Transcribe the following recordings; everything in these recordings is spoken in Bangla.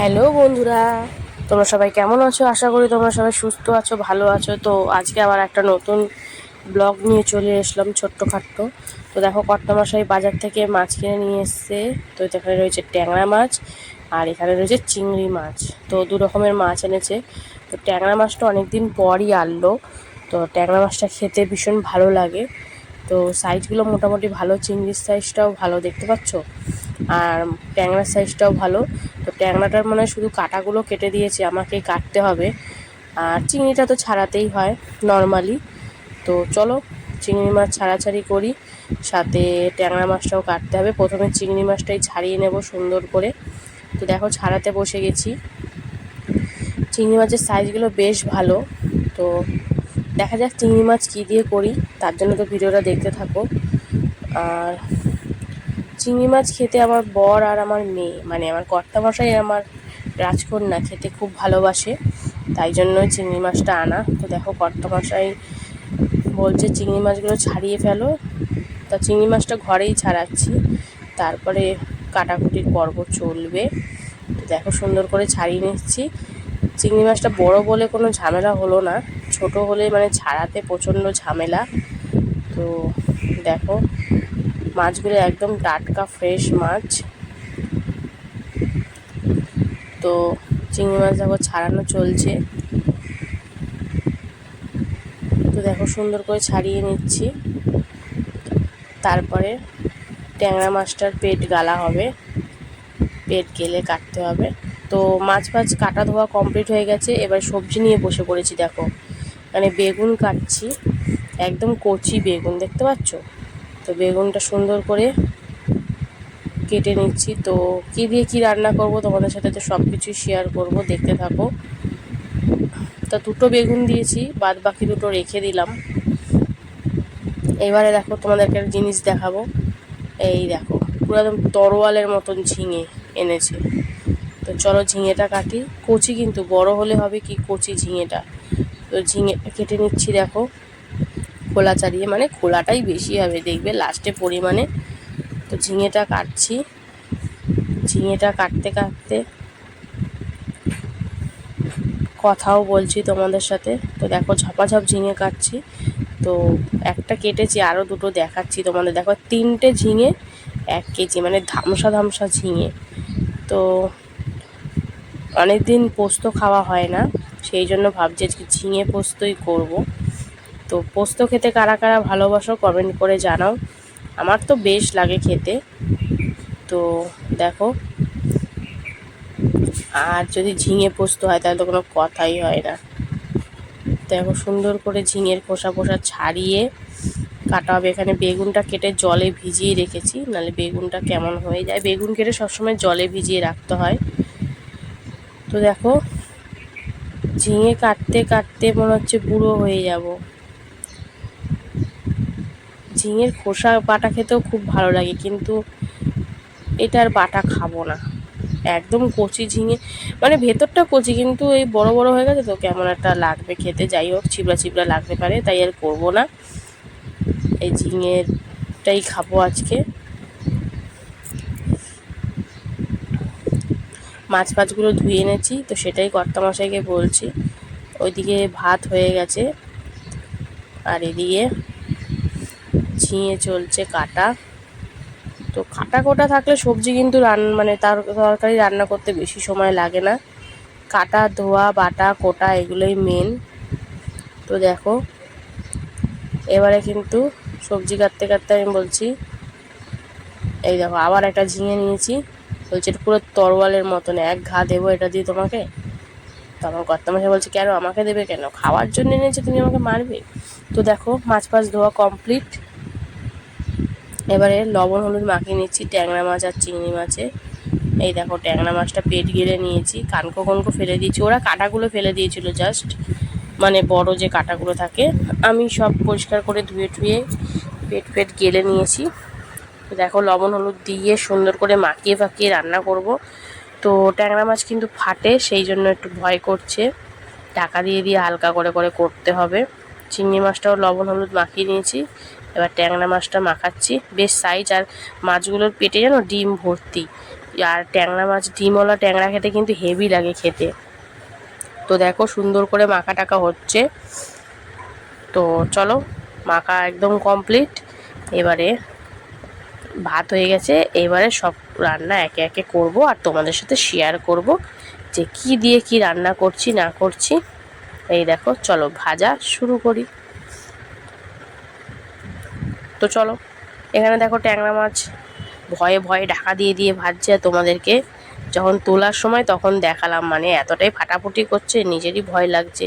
হ্যালো বন্ধুরা, তোমরা সবাই কেমন আছো? আশা করি তোমরা সবাই সুস্থ আছো, ভালো আছো। তো আজকে আবার একটা নতুন ব্লগ নিয়ে চলে এসলাম ছোট্টখাট্টো। তো দেখো কর্তামশাই বাজার থেকে মাছ কিনে নিয়ে এসছে। তো এখানে রয়েছে ট্যাংরা মাছ আর এখানে রয়েছে চিংড়ি মাছ। তো দু রকমের মাছ এনেছে। তো ট্যাংরা মাছটা অনেক দিন পরই আনলো। তো ট্যাংরা মাছটা খেতে ভীষণ ভালো লাগে। তো সাইজগুলো মোটামুটি ভালো, চিংড়ির সাইজটাও ভালো, দেখতে পাচ্ছ? আর ট্যাংরার সাইজটাও ভালো। তো ট্যাংরাটার মানে শুধু কাটাগুলো কেটে দিয়েছে আমাকেই কাটতে হবে। আর চিংড়িটা তো ছাড়াতেই হয় নর্মালি তো চলো, চিংড়ি মাছ ছাড়াছাড়ি করি, সাথে ট্যাংরা মাছটাও কাটতে হবে। প্রথমে চিংড়ি মাছটাই ছাড়িয়ে নেব সুন্দর করে। তো দেখো, ছাড়াতে বসে গেছি। চিংড়ি মাছের সাইজগুলো বেশ ভালো, তো দেখা যাক চিংড়ি মাছ কী দিয়ে করি, তার জন্য তো ভিডিওটা দেখতে থাকো। আর চিংড়ি মাছ খেতে আমার বর আর আমার মেয়ে মানে আমার কর্তামশাই আমার রাজকন্যা খেতে খুব ভালোবাসে, তাই জন্য চিংড়ি মাছটা আনা। তো দেখো, কর্তামশাই বলছে, চিংড়ি মাছগুলো ছাড়িয়ে ফেলো। তা চিংড়ি মাছটা ঘরেই ছাড়াচ্ছি, তারপরে কাটাকুটির পর্ব চলবে। দেখো, সুন্দর করে ছাড়িয়ে নিচ্ছি। চিংড়ি মাছটা বড় বলে কোনো ঝামেলা হলো না। ছোট হলে মানে ছাড়াতে প্রচণ্ড ঝামেলা। তো দেখো, মাছগুলো একদম টাটকা ফ্রেশ মাছ। তো চিংড়ি মাছ দেখো ছাড়ানো চলছে। তো দেখো সুন্দর করে ছাড়িয়ে নিচ্ছি। তারপরে ট্যাংরা মাছটার পেট গালা হবে। পেট গেলে কাটতে হবে। তো মাছ ফাছ কাটা ধোয়া কমপ্লিট হয়ে গেছে। এবার সবজি নিয়ে বসে পড়েছি, দেখো। মানে বেগুন কাটছি, একদম কচি বেগুন, দেখতে পাচ্ছ? তো বেগুনটা সুন্দর করে কেটে নিচ্ছি। তো কী দিয়ে কী রান্না করব তোমাদের সাথে তো সব কিছুই শেয়ার করব, দেখতে থাকো। তা দুটো বেগুন দিয়েছি, বাদ বাকি দুটো রেখে দিলাম। এবারে দেখো তোমাদেরকে একটা জিনিস দেখাবো। এই দেখো, পুরো একদম তরোয়ালের মতন ঝিঙে এনেছে। তো চলো ঝিঙেটা কাটি। কচি কিন্তু, বড় হলে হবে কি কচি ঝিঙেটা? তো ঝিঙে কেটে নিচ্ছি, দেখো। খোলা চারিয়ে মানে খোলাটাই বেশি হবে, দেখবে লাস্টে পরিমাণে। তো ঝিঙেটা কাটছি। ঝিঙেটা কাটতে কাটতে কথাও বলছি তোমাদের সাথে। তো দেখো, ঝপাঝপ ঝিঙে কাটছি। তো একটা কেটেছি আরও দুটো দেখাচ্ছি তোমাদের। দেখো, তিনটে ঝিঙে, এক কেজি মানে ধামসা ধামসা ঝিঙে। তো অনেক দিন পোস্ত খাওয়া হয় না। সেই জন্য ভাবছি আজকে ঝিঙে পোস্তই করব। তো পোস্ত খেতে কারা কারা ভালোবাসো কমেন্ট করে জানাও। আমার তো বেশ লাগে খেতে। তো দেখো। আর যদি ঝিঙে পোস্ত হয় তাহলে তো কোনো কথাই হয় না। দেখো সুন্দর করে ঝিঙের খোসা খোসা ছাড়িয়ে কাটা হবে। এখানে বেগুনটা কেটে জলে ভিজিয়ে রেখেছি, নাহলে বেগুনটা কেমন হয়ে যায়। বেগুন কেটে সবসময় জলে ভিজিয়ে রাখতে হয়। তো দেখো ঝিঙে কাটতে কাটতে মনে হচ্ছে বুড়ো হয়ে যাব। ঝিঙের খোসা বাটা খেতেও খুব ভালো লাগে, কিন্তু এটার বাটা খাব না। একদম কচি ঝিঙে মানে ভেতরটা কচি, কিন্তু এই বড় বড় হয়ে গেছে তো কেমন একটা লাগবে খেতে। যাই হোক, চিবড়া চিবড়া লাগতে পারে, তাই আর করব না। এই ঝিঙেরটাই খাব আজকে। মাছ ফাছগুলো ধুয়ে এনেছি, তো সেটাই কর্তামশাইকে বলছি। ওইদিকে ভাত হয়ে গেছে, আর এদিকে ঝিঙে চলছে কাটা। তো কাটা কোটা থাকলে সবজি কিন্তু রান মানে তার তরকারি রান্না করতে বেশি সময় লাগে না। কাটা, ধোয়া, বাটা, কোটা এগুলোই মেন তো দেখো, এবারে কিন্তু সবজি কাটতে কাটতে আমি বলছি, এই দেখো আবার একটা ঝিঙে নিয়েছি। বলছে, এটা পুরো তরোয়ালের মতন, এক ঘা দেবো এটা দিয়ে তোমাকে? তো আমার কর্তামশাই বলছে, কেন? আমাকে দেবে কেন? খাওয়ার জন্য এনেছে, তুমি আমাকে মারবে? তো দেখো, মাছ ফাছ ধোয়া কমপ্লিট। এবারে লবণ, হলুদ মাখিয়ে নিচ্ছি, ট্যাংরা মাছ আর চিংড়ি মাছে। এই দেখো, ট্যাংরা মাছটা পেট গেলে নিয়েছি, কানকো কনকো ফেলে দিয়েছি। ওরা কাটাগুলো ফেলে দিয়েছিল জাস্ট মানে বড় যে কাটাগুলো থাকে। আমি সব পরিষ্কার করে ধুয়ে টুয়ে পেট পেট গেলে নিয়েছি। দেখো লবণ, হলুদ দিয়ে সুন্দর করে মাখিয়ে ফাঁকিয়ে রান্না করব। তো ট্যাংরা মাছ কিন্তু ফাটে, সেই জন্য একটু ভয় করছে। টাকা দিয়ে দিয়ে হালকা করে করে করতে হবে। চিংড়ি মাছটাও লবণ, হলুদ মাখিয়ে নিয়েছি। এবার ট্যাংরা মাছটা মাখাচ্ছি। বেশ সাইজ আর মাছগুলোর পেটে যেন ডিম ভর্তি। আর ট্যাংরা মাছ, ডিমওয়ালা ট্যাংরা খেতে কিন্তু হেভি লাগে খেতে। তো দেখো সুন্দর করে মাখা টাকা হচ্ছে। তো চলো, মাখা একদম কমপ্লিট এবারে ভাত হয়ে গেছে। এবারে সব রান্না একে একে করব আর তোমাদের সাথে শেয়ার করব যে কি দিয়ে কি রান্না করছি, না করছি। এই দেখো, চলো ভাজা শুরু করি। তো চলো, এখানে দেখো ট্যাংরা মাছ ভয়ে ভয়ে ঢাকা দিয়ে দিয়ে ভাজছে তোমাদেরকে। যখন তোলার সময় তখন দেখালাম মানে এতটাই ফাটাফুটি করছে, নিজেরই ভয় লাগছে।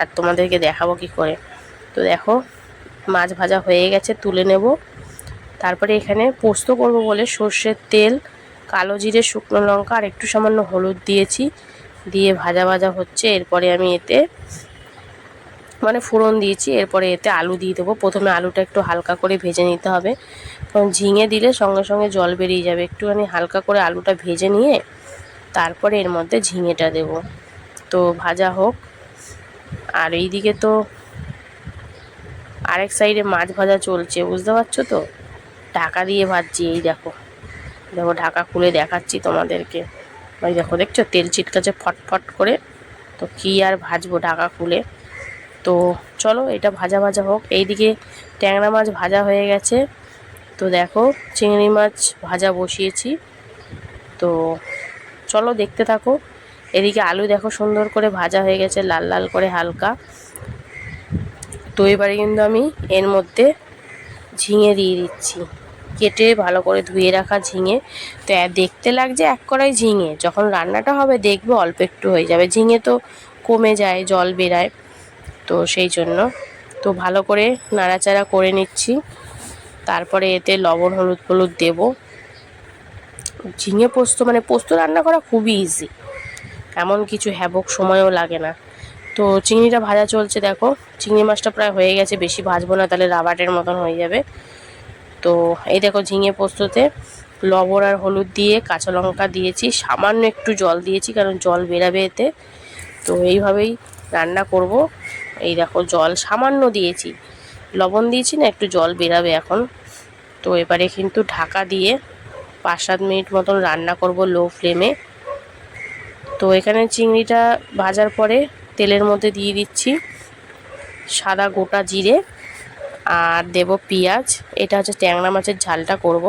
আর তোমাদেরকে দেখাবো কি করে। তো দেখো, মাছ ভাজা হয়ে গেছে, তুলে নেব। তারপরে এখানে পোস্ত করব বলে সর্ষের তেল, কালো জিরে, শুকনো লঙ্কা আর একটু সামান্য হলুদ দিয়েছি। দিয়ে ভাজা ভাজা হচ্ছে, এরপরে আমি এতে মানে ফোড়ন দিয়েছি, এরপরে এতে আলু দিয়ে দেবো। প্রথমে আলুটা একটু হালকা করে ভেজে নিতে হবে। কারণ ঝিঙে দিলে সঙ্গে সঙ্গে জল বেরিয়ে যাবে। একটুখানি হালকা করে আলুটা ভেজে নিয়ে তারপরে এর মধ্যে ঝিঙেটা দেব। তো ভাজা হোক। আর এইদিকে তো আরেক সাইডে মাছ ভাজা চলছে, বুঝতে পারছ তো? ঢাকা দিয়ে ভাজছি, এই দেখো। দেখো, ঢাকা খুলে দেখাচ্ছি তোমাদেরকে। ওই দেখো, দেখছ? তেল ছিটকাছে ফটফট করে। তো কী আর ভাজবো ঢাকা খুলে? তো চলো, এটা ভাজা ভাজা হোক। এইদিকে ট্যাংরা মাছ ভাজা হয়ে গেছে। তো দেখো, চিংড়ি মাছ ভাজা বসিয়েছি। তো চলো, দেখতে থাকো। এদিকে আলু দেখো, সুন্দর করে ভাজা হয়ে গেছে, লাল লাল করে হালকা। তো এবারে কিন্তু আমি এর মধ্যে ঝিঙে দিয়ে দিচ্ছি। কেটে ভালো করে ধুয়ে রাখা ঝিঙে। তো দেখতে লাগছে এক কড়াই ঝিঙে। যখন রান্নাটা হবে দেখবে অল্প একটু হয়ে যাবে। ঝিঙে তো কমে যায়, জল বেরায়। তো সেই জন্য তো ভালো করে নাড়াচাড়া করে নিচ্ছি। তারপরে এতে লবণ, হলুদ হলুদ দেব। ঝিঙে পোস্ত মানে পোস্ত রান্না করা খুবই ইজি এমন কিছু হ্যাবক সময়ও লাগে না। তো চিংড়িটা ভাজা চলছে দেখো। চিংড়ি মাছটা প্রায় হয়ে গেছে। বেশি ভাজবো না, তাহলে রাবাটের মতন হয়ে যাবে। তো এই দেখো ঝিঙে পোস্ততে লবণ আর হলুদ দিয়ে কাঁচা লঙ্কা দিয়েছি। সামান্য একটু জল দিয়েছি, কারণ জল বেরাবে এতে। তো এইভাবেই রান্না করব। এই দেখো জল সামান্য দিয়েছি। লবণ দিয়েছি না, একটু জল বেরাবে এখন। তো এবারে কিন্তু ঢাকা দিয়ে পাঁচ সাত মিনিট মতন রান্না করব লো ফ্লেমে। তো এখানে চিংড়িটা ভাজার পরে তেলের মধ্যে দিয়ে দিচ্ছি সাদা গোটা জিরে। আর দেব পেঁয়াজ। এটা হচ্ছে ট্যাংরা মাছের ঝালটা করব।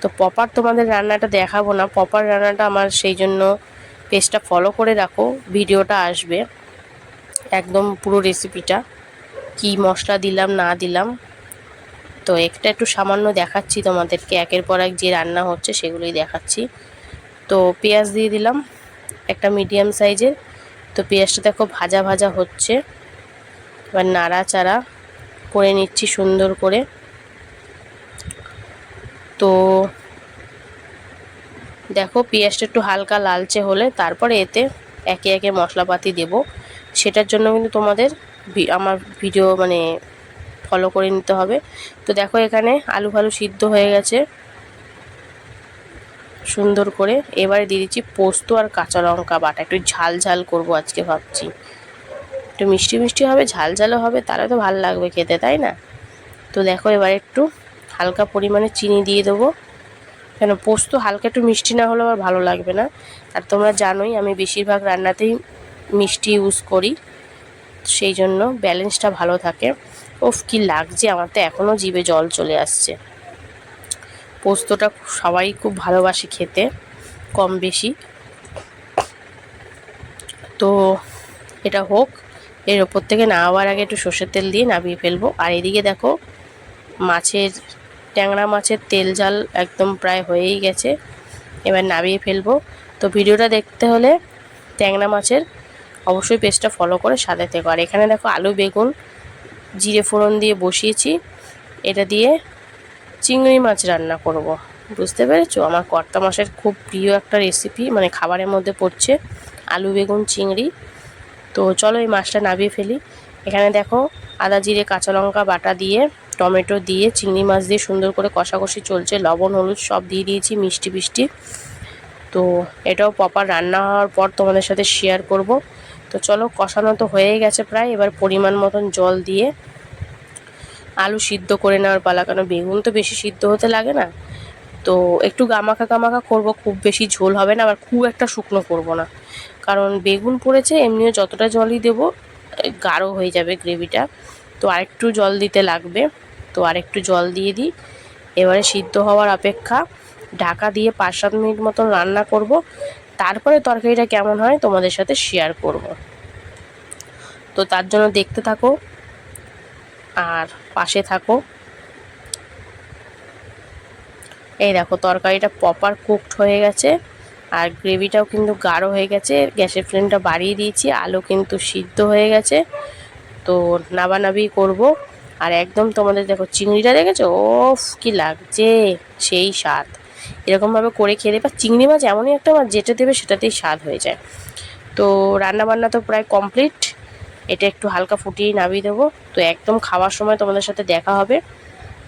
তো পপার তোমাদের রান্নাটা দেখাবো না। পপার রান্নাটা আমার সেই জন্য পেজটা ফলো করে রাখো। ভিডিওটা আসবে। একদম পুরো রেসিপিটা কি মশলা দিলাম, না দিলাম। তো একটা একটু সামান্য দেখাচ্ছি তোমাদেরকে। একের পর এক যে রান্না হচ্ছে সেগুলোই দেখাচ্ছি। তো পেঁয়াজ দিয়ে দিলাম একটা মিডিয়াম সাইজের তো পেঁয়াজটা দেখো ভাজা ভাজা হচ্ছে। এবার নাড়াচাড়া করে নিচ্ছি সুন্দর করে। তো দেখো পেঁয়াজটা একটু হালকা লালচে হলে তারপরে এতে একে একে মশলাপাতি দেব। সেটার জন্য কিন্তু তোমাদের আমার ভিডিও মানে ফলো করে নিতে হবে। তো দেখো এখানে আলু ফালু সিদ্ধ হয়ে গেছে। সুন্দর করে। এবারে দিয়ে দিচ্ছি পোস্ত আর কাঁচা লঙ্কা বাটা। একটু ঝাল ঝাল করব আজকে ভাবছি। একটু মিষ্টি মিষ্টি হবে, ঝাল ঝালও হবে, তাহলে তো ভালো লাগবে খেতে, তাই না? তো দেখো এবার একটু হালকা পরিমাণে চিনি দিয়ে দেবো। কেন পোস্ত হালকা একটু মিষ্টি না হলে আবার ভালো লাগবে না। আর তোমরা জানোই আমি বেশিরভাগ রান্নাতেই মিষ্টি ইউজ করি, সেই জন্য ব্যালেন্সটা ভালো থাকে। ওফ, কি লাগছে, আমার তো এখনও জিভে জল চলে আসছে। পোস্তটা সবাই খুব ভালোবাসে খেতে, কম বেশি। তো এটা হোক এর ওপর থেকে নামাবার আগে একটু সর্ষের তেল দিয়ে নামিয়ে ফেলব। আর এদিকে দেখো, মাছের, ট্যাংরা মাছের তেল জাল একদম প্রায় হয়েই গেছে। এবার নামিয়ে ফেলব। তো ভিডিওটা দেখতে হলে ট্যাংরা মাছের অবশ্যই পেজটা ফলো করে সাথে থেকো। আর এখানে দেখো আলু, বেগুন, জিরে ফোড়ন দিয়ে বসিয়েছি। এটা দিয়ে চিংড়ি মাছ রান্না করব। বুঝতে পেরেছ? আমার কর্তা মাসের খুব প্রিয় একটা রেসিপি মানে খাবারের মধ্যে পড়ছে আলু, বেগুন, চিংড়ি। তো চলো এই মাছটা নামিয়ে ফেলি। এখানে দেখো আদা জিরে, কাঁচা লঙ্কা, বাটা দিয়ে, টমেটো দিয়ে, চিংড়ি মাছ দিয়ে সুন্দর করে কষাকষি চলছে। লবণ, হলুদ সব দিয়ে দিয়েছি, মিষ্টি মিষ্টি। তো এটাও প্রপার রান্না হওয়ার পর তোমাদের সাথে শেয়ার করব। তো চলো, কষানো তো হয়ে গেছে প্রায়। এবার পরিমাণ মতন জল দিয়ে আলু সিদ্ধ করে নেওয়ার পালা। কেন বেগুন তো বেশি সিদ্ধ হতে লাগে না? তো একটু গামাখা গামাখা করব, খুব বেশি ঝোল হবে না, আবার খুব একটা শুকনো করব না। কারণ বেগুন পড়েছে, এমনিও যতটা জলই দেবো গাঢ় হয়ে যাবে গ্রেভিটা। তো আরেকটু জল দিতে লাগবে, তো আরেকটু জল দিয়ে দিই। এবারে সিদ্ধ হওয়ার অপেক্ষা, ঢাকা দিয়ে পাঁচ সাত মিনিট মতন রান্না করব। তারপরে তরকারিটা কেমন হয় তোমাদের সাথে শেয়ার করব। তো তার জন্য দেখতে থাকো, আর পাশে থাকো। এই দেখো, তরকারিটা প্রপার কুকড হয়ে গেছে। আর গ্রেভিটাও কিন্তু গাঢ় হয়ে গেছে। গ্যাসের ফ্লেমটা বাড়িয়ে দিয়েছি। আলু কিন্তু সিদ্ধ হয়ে গেছে। তো নাবানাবি করব। আর একদম তোমাদের দেখো, চিংড়িটা দেখেছ? ওফ, কি লাগছে! সেই স্বাদ। এরকমভাবে করে খেলে বা চিংড়ি মাছ এমনই একটা মাছ, যেটা দেবে সেটাতেই স্বাদ হয়ে যায়। তো রান্না বান্না তো প্রায় কমপ্লিট এটা একটু হালকা ফুটিয়ে নামিয়ে দেবো। তো একদম খাওয়ার সময় তোমাদের সাথে দেখা হবে।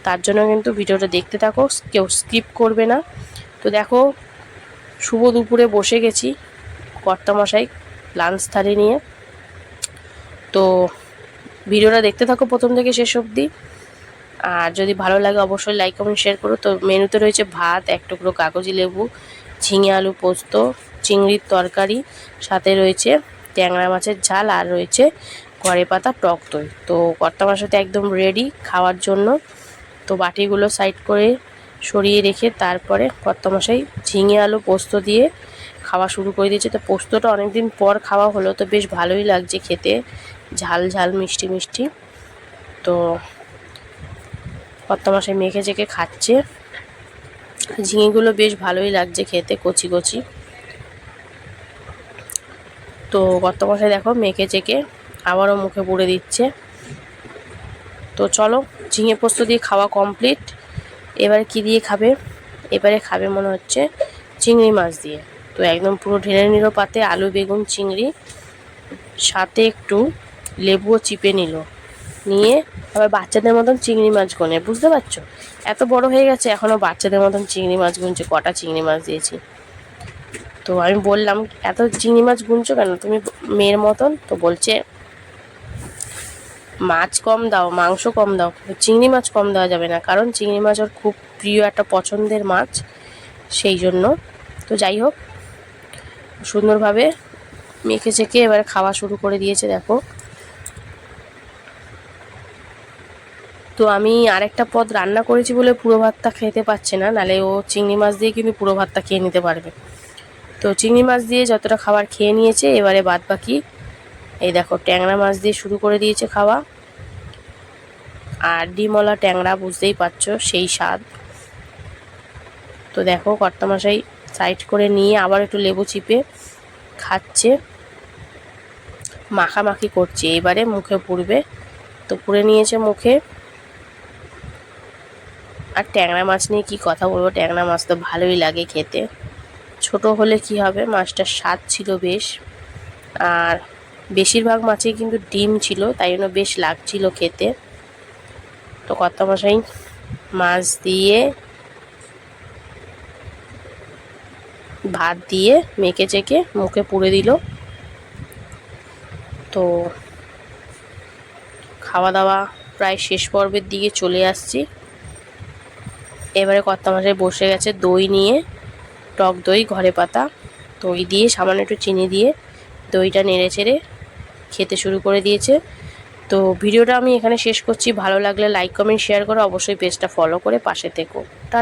তার জন্য কিন্তু ভিডিওটা দেখতে থাকো, কেউ স্কিপ করবে না। তো দেখো, শুভ দুপুরে বসে গেছি কর্তামশাই লাঞ্চ থালি নিয়ে। তো ভিডিওটা দেখতে থাকো প্রথম থেকে শেষ অবধি। আর যদি ভালো লাগে অবশ্যই লাইক কমেন্ট শেয়ার করো। তো মেনুতে রয়েছে ভাত, এক টুকরো কাগজি লেবু, ঝিঙে আলু পোস্ত, চিংড়ির তরকারি, সাথে রয়েছে ট্যাংরা মাছের ঝাল, আর রয়েছে ঘরে পাতা টক দই। তো কর্তা মাসাতে একদম রেডি খাওয়ার জন্য। তো বাটিগুলো সাইড করে সরিয়ে রেখে তারপরে কর্তামশাই ঝিঙে আলু পোস্ত দিয়ে খাওয়া শুরু করে দিয়েছে। তো পোস্তটা অনেকদিন পর খাওয়া হলো, তো বেশ ভালোই লাগছে খেতে। ঝাল ঝাল, মিষ্টি মিষ্টি। তো কর্তামশাই মেখে চেখে খাচ্ছে। ঝিঙেগুলো বেশ ভালোই লাগছে খেতে, কচি কচি। তো কর্তামশাই দেখো, মেখে চেখে আবারও মুখে পুড়ে দিচ্ছে। তো চলো, ঝিঙে পোস্ত দিয়ে খাওয়া কমপ্লিট এবারে কি দিয়ে খাবে? এবারে খাবে মনে হচ্ছে চিংড়ি মাছ দিয়ে। তো একদম পুরো ঢেলে নিল পাতে আলু, বেগুন, চিংড়ি, সাথে একটু লেবুও চিপে নিল। নিয়ে আবার বাচ্চাদের মতন চিংড়ি মাছ গনে, বুঝতে পারছ? এত বড় হয়ে গেছে এখনও বাচ্চাদের মতন চিংড়ি মাছ গুনছে, কটা চিংড়ি মাছ দিয়েছি। তো আমি বললাম, এত চিংড়ি মাছ গুনছো কেন? তুমি মেয়ের মতন? তো বলছে মাছ কম দাও, মাংস কম দাও, চিংড়ি মাছ কম দেওয়া যাবে না। কারণ চিংড়ি মাছ ওর খুব প্রিয় একটা পছন্দের মাছ, সেই জন্য। তো যাই হোক, সুন্দরভাবে মেখে চেখে এবারে খাওয়া শুরু করে দিয়েছে, দেখো। তো আমি আরেকটা পদ রান্না করেছি বলে পুরো ভাতটা খেতে পাচ্ছে না, নালে ও চিংড়ি মাছ দিয়ে কিন্তু পুরো ভাতটা খেয়ে নিতে পারবে। তো চিংড়ি মাছ দিয়ে যতটা খাবার খেয়ে নিয়েছে, এবারে বাদ বাকি এই দেখো, ট্যাংরা মাছ দিয়ে শুরু করে দিয়েছে খাওয়া। আর ডিমলা ট্যাংরা, বুঝতেই পারছ, সেই স্বাদ। তো দেখো, কর্তামশাই সাইড করে নিয়ে আবার একটু লেবু চিপে খাচ্ছে। মাখামাখি করছে, এবারে মুখে পুড়বে। তো পুড়ে নিয়েছে মুখে। আর ট্যাংরা মাছ নিয়ে কি কথা বলব, ট্যাংরা মাছ তো ভালোই লাগে খেতে। ছোট হলে কি হবে, মাছটার স্বাদ ছিল বেশ। আর বেশিরভাগ মাছেই কিন্তু ডিম ছিল, তাই জন্য বেশ লাগছিল খেতে। তো কর্তামশাই, মাছ দিয়ে ভাত দিয়ে মেখে চেকে মুখে পুড়ে দিল। তো খাওয়া দাওয়া প্রায় শেষ পর্বের দিকে চলে আসছি। এবারে কর্তামশাই বসে গেছে দই নিয়ে, টক দই, ঘরে পাতা, দই দিয়ে সামান্য একটু চিনি দিয়ে দইটা নেড়ে চেড়ে খেতে শুরু করে দিয়েছে। তো ভিডিওটা আমি এখানে শেষ করছি। ভালো লাগলে লাইক কমেন্ট শেয়ার করো অবশ্যই পেজটা ফলো করে পাশে থেকো। টা